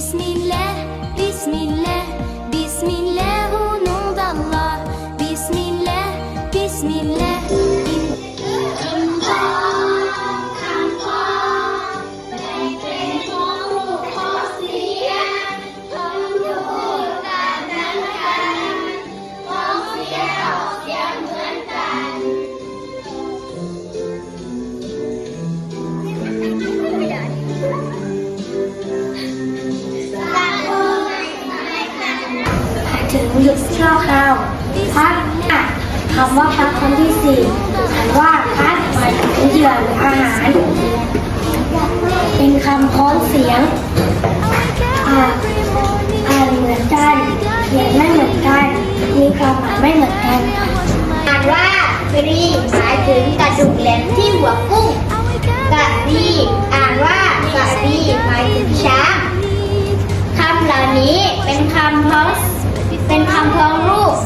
Bismillah, Bismillah, Bismillahunudallah Bismillah, Bismillah. ถึงหยุดชั่วคราวพักอะคำว่าพักคำที่สี่คำว่าพักหมายถึงเหยื่อหรืออาหาร เป็นคำพ้องเสียงอ่านอ่านเหมือนกันเขียนไม่เหมือนกันมีความหมายไม่เหมือนกันอ่านว่ากรีหมายถึงกระดูกแหลมที่หัวกุ้งกระดีอ่านว่ากระดีหมายถึงช้างคำเหล่านี้เป็นคำพ้อง เป็นคำพ้องรูป